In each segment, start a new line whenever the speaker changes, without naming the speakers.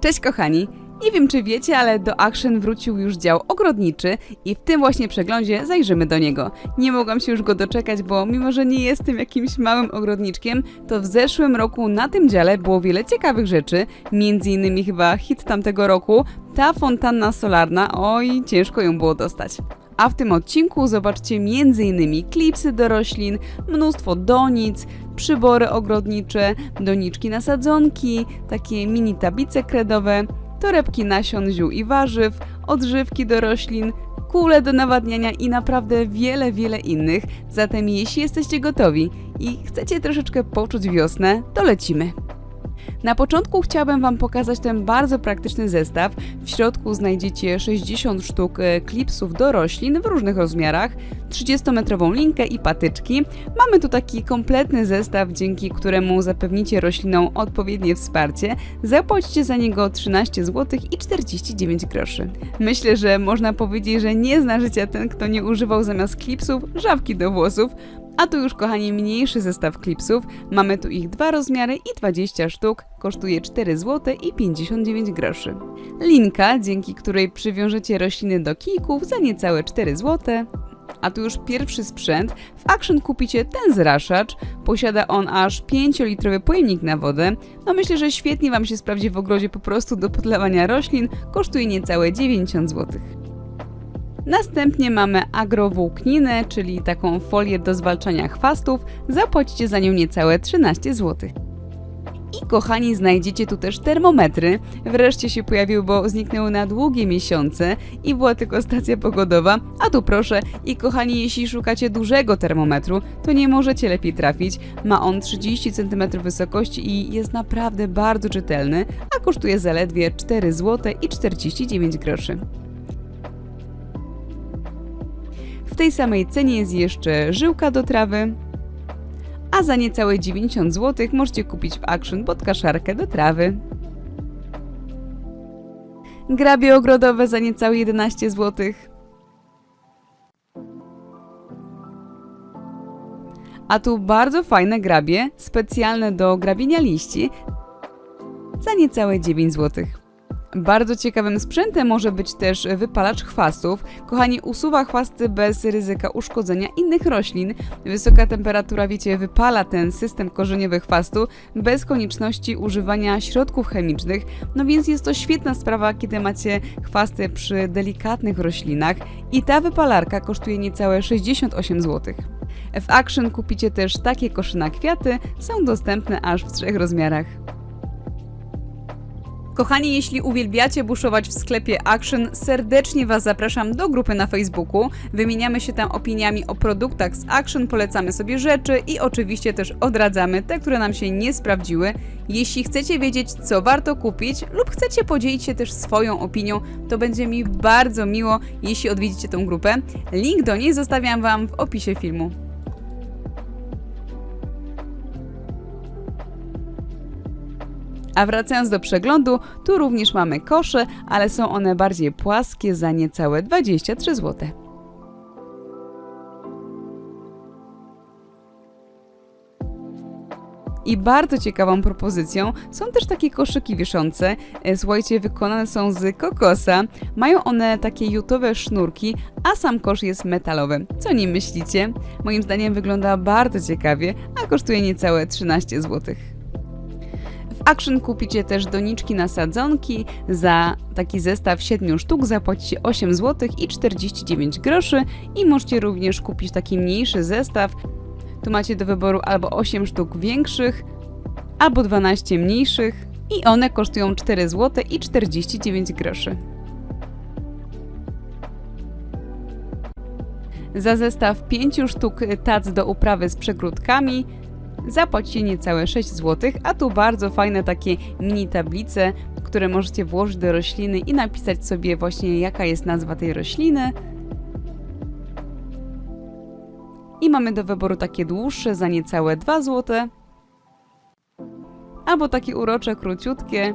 Cześć kochani! Nie wiem czy wiecie, ale do Action wrócił już dział ogrodniczy i w tym właśnie przeglądzie zajrzymy do niego. Nie mogłam się już go doczekać, bo mimo, że nie jestem jakimś małym ogrodniczkiem, to w zeszłym roku na tym dziale było wiele ciekawych rzeczy, między innymi chyba hit tamtego roku, ta fontanna solarna, oj, ciężko ją było dostać. A w tym odcinku zobaczcie m.in. klipsy do roślin, mnóstwo donic, przybory ogrodnicze, doniczki na sadzonki, takie mini tablice kredowe, torebki nasion, ziół i warzyw, odżywki do roślin, kule do nawadniania i naprawdę wiele, wiele innych. Zatem jeśli jesteście gotowi i chcecie troszeczkę poczuć wiosnę, to lecimy. Na początku chciałabym Wam pokazać ten bardzo praktyczny zestaw. W środku znajdziecie 60 sztuk e, klipsów do roślin w różnych rozmiarach, 30-metrową linkę i patyczki. Mamy tu taki kompletny zestaw, dzięki któremu zapewnicie roślinom odpowiednie wsparcie. Zapłacicie za niego 13 zł i 49 groszy. Myślę, że można powiedzieć, że nie zna życia ten, kto nie używał zamiast klipsów żabki do włosów, a tu już, kochani, mniejszy zestaw klipsów. Mamy tu ich dwa rozmiary i 20 sztuk. Kosztuje 4 zł i 59 groszy. Linka, dzięki której przywiążecie rośliny do kijków za niecałe 4 zł. A tu już pierwszy sprzęt. W Action kupicie ten zraszacz. Posiada on aż 5-litrowy pojemnik na wodę. No myślę, że świetnie Wam się sprawdzi w ogrodzie po prostu do podlewania roślin. Kosztuje niecałe 90 zł. Następnie mamy agrowłókninę, czyli taką folię do zwalczania chwastów. Zapłacicie za nią niecałe 13 zł. I kochani, znajdziecie tu też termometry. Wreszcie się pojawiły, bo zniknęły na długie miesiące i była tylko stacja pogodowa. A tu proszę, i kochani, jeśli szukacie dużego termometru, to nie możecie lepiej trafić. Ma on 30 cm wysokości i jest naprawdę bardzo czytelny, a kosztuje zaledwie 4 zł i 49 groszy. Tej samej cenie jest jeszcze żyłka do trawy, a za niecałe 90 zł możecie kupić w Action podkaszarkę do trawy. Grabie ogrodowe za niecałe 11 zł. A tu bardzo fajne grabie, specjalne do grabienia liści za niecałe 9 złotych. Bardzo ciekawym sprzętem może być też wypalacz chwastów. Kochani, usuwa chwasty bez ryzyka uszkodzenia innych roślin. Wysoka temperatura, wiecie, wypala ten system korzeniowy chwastu bez konieczności używania środków chemicznych. No więc jest to świetna sprawa, kiedy macie chwasty przy delikatnych roślinach. I ta wypalarka kosztuje niecałe 68 zł. W Action kupicie też takie kosze na kwiaty, są dostępne aż w trzech rozmiarach. Kochani, jeśli uwielbiacie buszować w sklepie Action, serdecznie Was zapraszam do grupy na Facebooku. Wymieniamy się tam opiniami o produktach z Action, polecamy sobie rzeczy i oczywiście też odradzamy te, które nam się nie sprawdziły. Jeśli chcecie wiedzieć, co warto kupić lub chcecie podzielić się też swoją opinią, to będzie mi bardzo miło, jeśli odwiedzicie tę grupę. Link do niej zostawiam Wam w opisie filmu. A wracając do przeglądu, tu również mamy kosze, ale są one bardziej płaskie za niecałe 23 zł. I bardzo ciekawą propozycją są też takie koszyki wiszące. E, Słuchajcie, wykonane są z kokosa. Mają one takie jutowe sznurki, a sam kosz jest metalowy. Co nie myślicie? Moim zdaniem wygląda bardzo ciekawie, a kosztuje niecałe 13 złotych. Action kupicie też doniczki na sadzonki. Za taki zestaw 7 sztuk zapłacicie 8 zł i 49 groszy i możecie również kupić taki mniejszy zestaw. Tu macie do wyboru albo 8 sztuk większych, albo 12 mniejszych i one kosztują 4 zł i 49 groszy. Za zestaw 5 sztuk tac do uprawy z przegródkami zapłacicie niecałe 6 zł, a tu bardzo fajne takie mini tablice, które możecie włożyć do rośliny i napisać sobie właśnie jaka jest nazwa tej rośliny. I mamy do wyboru takie dłuższe za niecałe 2 zł, albo takie urocze, króciutkie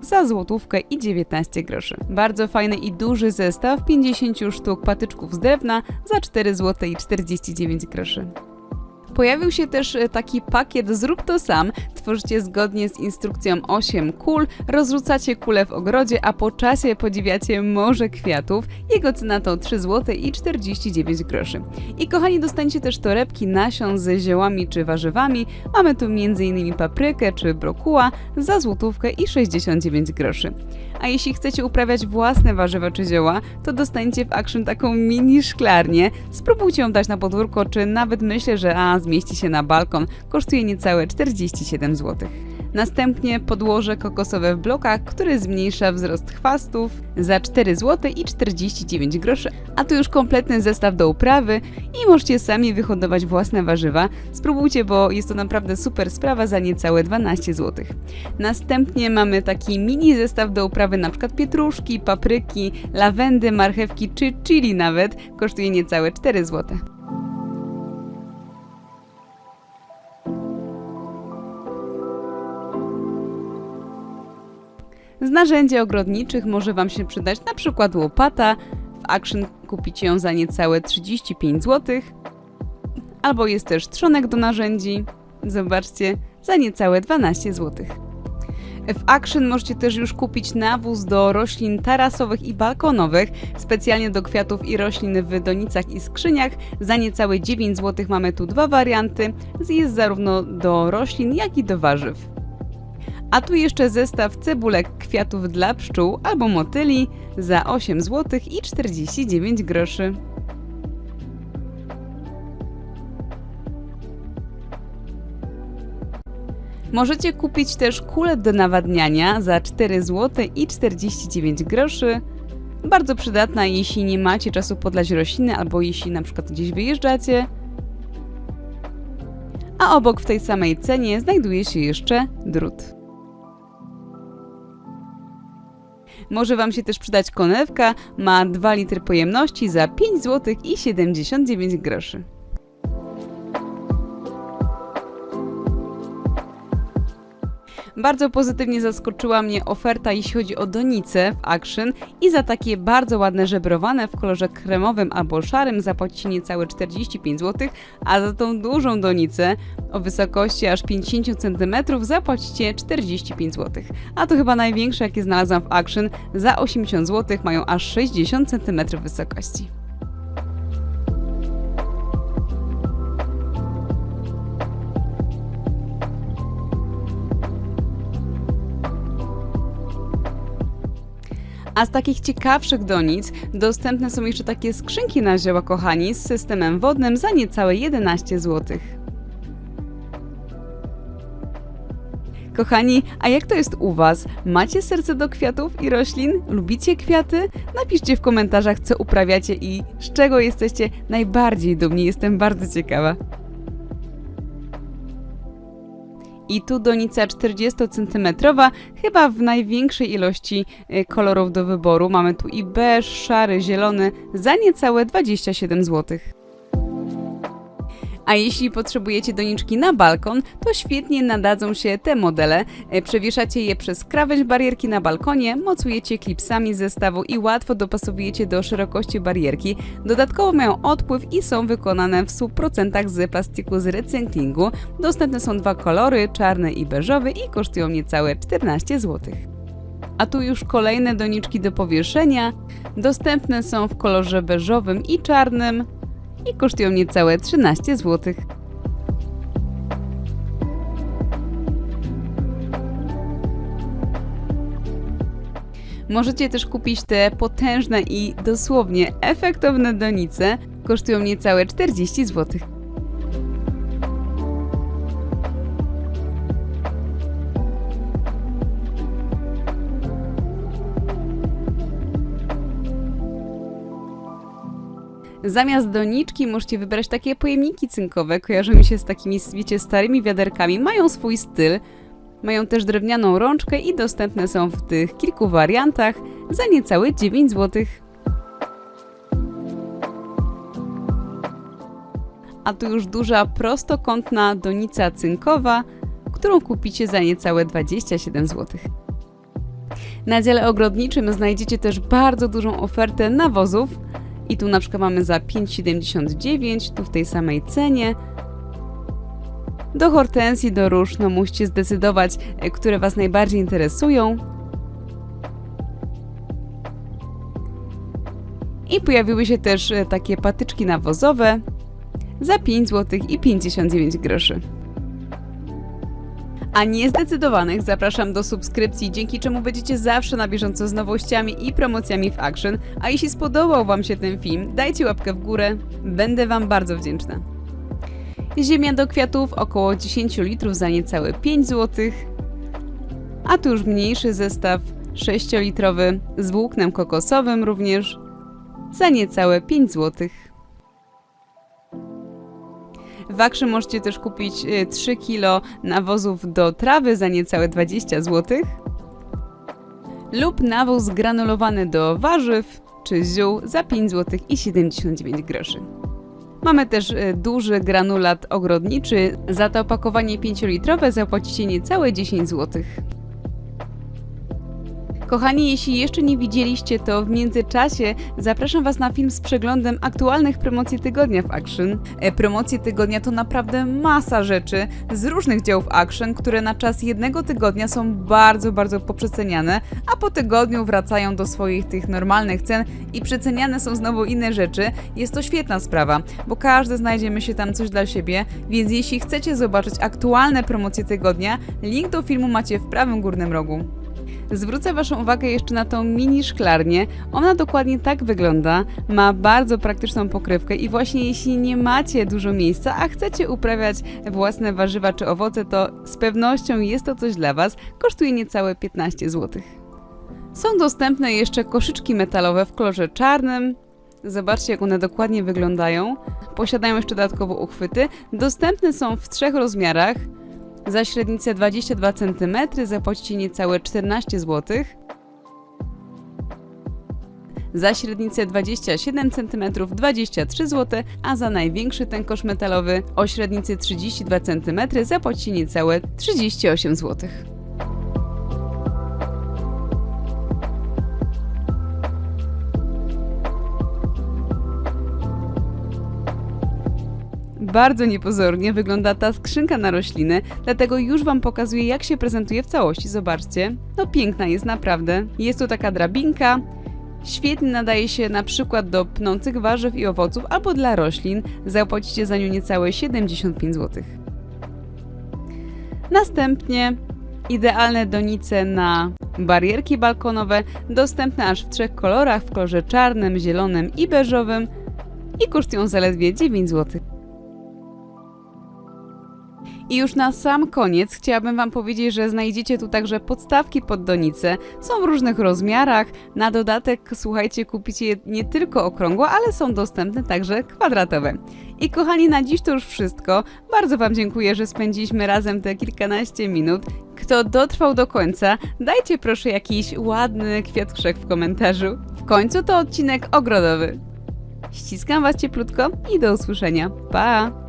za złotówkę i 19 groszy. Bardzo fajny i duży zestaw 50 sztuk patyczków z drewna za 4 zł i 49 groszy. Pojawił się też e, taki pakiet Zrób to sam. tworzycie zgodnie z instrukcją 8 kul, rozrzucacie kule w ogrodzie, a po czasie podziwiacie morze kwiatów. Jego cena to 3 zł i 49 groszy. I kochani, dostaniecie też torebki nasion z ziołami czy warzywami. Mamy tu m.in. paprykę czy brokuła za złotówkę i 69 groszy. A jeśli chcecie uprawiać własne warzywa czy zioła, to dostaniecie w Action taką mini szklarnię. Spróbujcie ją dać na podwórko, czy nawet myślę, że a, zmieści się na balkon. Kosztuje niecałe 47 zł. Następnie podłoże kokosowe w blokach, które zmniejsza wzrost chwastów za 4 zł i 49 groszy. A tu już kompletny zestaw do uprawy i możecie sami wyhodować własne warzywa. Spróbujcie, bo jest to naprawdę super sprawa za niecałe 12 zł. Następnie mamy taki mini zestaw do uprawy np. pietruszki, papryki, lawendy, marchewki czy chili nawet. Kosztuje niecałe 4 zł. Z narzędzi ogrodniczych może Wam się przydać na przykład łopata. W Action kupicie ją za niecałe 35 zł. Albo jest też trzonek do narzędzi. Zobaczcie, za niecałe 12 zł. W Action możecie też już kupić nawóz do roślin tarasowych i balkonowych, specjalnie do kwiatów i roślin w donicach i skrzyniach. Za niecałe 9 zł mamy tu dwa warianty. Jest zarówno do roślin, jak i do warzyw. A tu jeszcze zestaw cebulek kwiatów dla pszczół albo motyli za 8 zł i 49 groszy. Możecie kupić też kulę do nawadniania za 4 zł i 49 groszy. Bardzo przydatna, jeśli nie macie czasu podlać rośliny albo jeśli na przykład gdzieś wyjeżdżacie. A obok w tej samej cenie znajduje się jeszcze drut. Może Wam się też przydać konewka, ma 2 litry pojemności za 5 zł i 79 groszy. Bardzo pozytywnie zaskoczyła mnie oferta, jeśli chodzi o donice w Action i za takie bardzo ładne żebrowane w kolorze kremowym albo szarym zapłacicie niecałe 45 zł, a za tą dużą donicę o wysokości aż 50 cm zapłacicie 45 zł. A to chyba największe, jakie znalazłam w Action, za 80 zł mają aż 60 cm wysokości. A z takich ciekawszych donic dostępne są jeszcze takie skrzynki na zioła, kochani, z systemem wodnym za niecałe 11 zł. Kochani, a jak to jest u Was? Macie serce do kwiatów i roślin? Lubicie kwiaty? Napiszcie w komentarzach, co uprawiacie i z czego jesteście najbardziej dumni. Jestem bardzo ciekawa. I tu donica 40 cm, chyba w największej ilości y, kolorów do wyboru. Mamy tu i beż, szary, zielony za niecałe 27 zł. A jeśli potrzebujecie doniczki na balkon, to świetnie nadadzą się te modele. E, Przewieszacie je przez krawędź barierki na balkonie, mocujecie klipsami zestawu i łatwo dopasowujecie do szerokości barierki. Dodatkowo mają odpływ i są wykonane w 100% z plastiku z recyklingu. Dostępne są dwa kolory, czarny i beżowy i kosztują niecałe 14 zł. A tu już kolejne doniczki do powieszenia. Dostępne są w kolorze beżowym i czarnym i kosztują niecałe 13 zł. Możecie też kupić te potężne i dosłownie efektowne donice. Kosztują niecałe 40 zł. Zamiast doniczki możecie wybrać takie pojemniki cynkowe. Kojarzą mi się z takimi, wiecie, starymi wiaderkami. Mają swój styl. Mają też drewnianą rączkę i dostępne są w tych kilku wariantach za niecałe 9 zł. A tu już duża prostokątna donica cynkowa, którą kupicie za niecałe 27 zł. Na dziale ogrodniczym znajdziecie też bardzo dużą ofertę nawozów. I tu na przykład mamy za 5,79, tu w tej samej cenie. Do hortensji, do róż, no musicie zdecydować, e, które Was najbardziej interesują. I pojawiły się też e, takie patyczki nawozowe za 5 zł i 59 groszy. A niezdecydowanych zapraszam do subskrypcji, dzięki czemu będziecie zawsze na bieżąco z nowościami i promocjami w Action. A jeśli spodobał Wam się ten film, dajcie łapkę w górę, będę Wam bardzo wdzięczna. Ziemia do kwiatów około 10 litrów za niecałe 5 zł. A tu już mniejszy zestaw 6-litrowy z włóknem kokosowym również za niecałe 5 zł. W Action możecie też kupić y, 3 kg nawozów do trawy za niecałe 20 zł lub nawóz granulowany do warzyw czy ziół za 5 zł i 79 groszy. Mamy też y, duży granulat ogrodniczy. Za to opakowanie 5-litrowe zapłacicie niecałe 10 zł. Kochani, jeśli jeszcze nie widzieliście, to w międzyczasie zapraszam Was na film z przeglądem aktualnych promocji tygodnia w Action. E, promocje tygodnia to naprawdę masa rzeczy z różnych działów Action, które na czas jednego tygodnia są bardzo, bardzo poprzeceniane, a po tygodniu wracają do swoich tych normalnych cen i przeceniane są znowu inne rzeczy. Jest to świetna sprawa, bo każdy znajdziemy się tam coś dla siebie, więc jeśli chcecie zobaczyć aktualne promocje tygodnia, link do filmu macie w prawym górnym rogu. Zwrócę Waszą uwagę jeszcze na tą mini szklarnię. Ona dokładnie tak wygląda. Ma bardzo praktyczną pokrywkę i właśnie jeśli nie macie dużo miejsca, a chcecie uprawiać własne warzywa czy owoce, to z pewnością jest to coś dla Was. Kosztuje niecałe 15 zł. Są dostępne jeszcze koszyczki metalowe w kolorze czarnym. Zobaczcie, jak one dokładnie wyglądają. Posiadają jeszcze dodatkowo uchwyty. Dostępne są w trzech rozmiarach. Za średnicę 22 cm zapłacicie niecałe 14 zł. Za średnicę 27 cm 23 zł, a za największy ten kosz metalowy o średnicy 32 cm zapłacicie niecałe 38 zł. Bardzo niepozornie wygląda ta skrzynka na rośliny, dlatego już Wam pokazuję, jak się prezentuje w całości. Zobaczcie, no piękna jest naprawdę. Jest tu taka drabinka. Świetnie nadaje się na przykład do pnących warzyw i owoców albo dla roślin. Zapłacicie za nią niecałe 75 zł. Następnie idealne donice na barierki balkonowe, dostępne aż w trzech kolorach, w kolorze czarnym, zielonym i beżowym i kosztują zaledwie 9 zł. I już na sam koniec chciałabym Wam powiedzieć, że znajdziecie tu także podstawki pod donice. Są w różnych rozmiarach. Na dodatek, słuchajcie, kupicie je nie tylko okrągłe, ale są dostępne także kwadratowe. I kochani, na dziś to już wszystko. Bardzo Wam dziękuję, że spędziliśmy razem te kilkanaście minut. Kto dotrwał do końca, dajcie proszę jakiś ładny kwiatuszek w komentarzu. W końcu to odcinek ogrodowy. Ściskam Was cieplutko i do usłyszenia. Pa!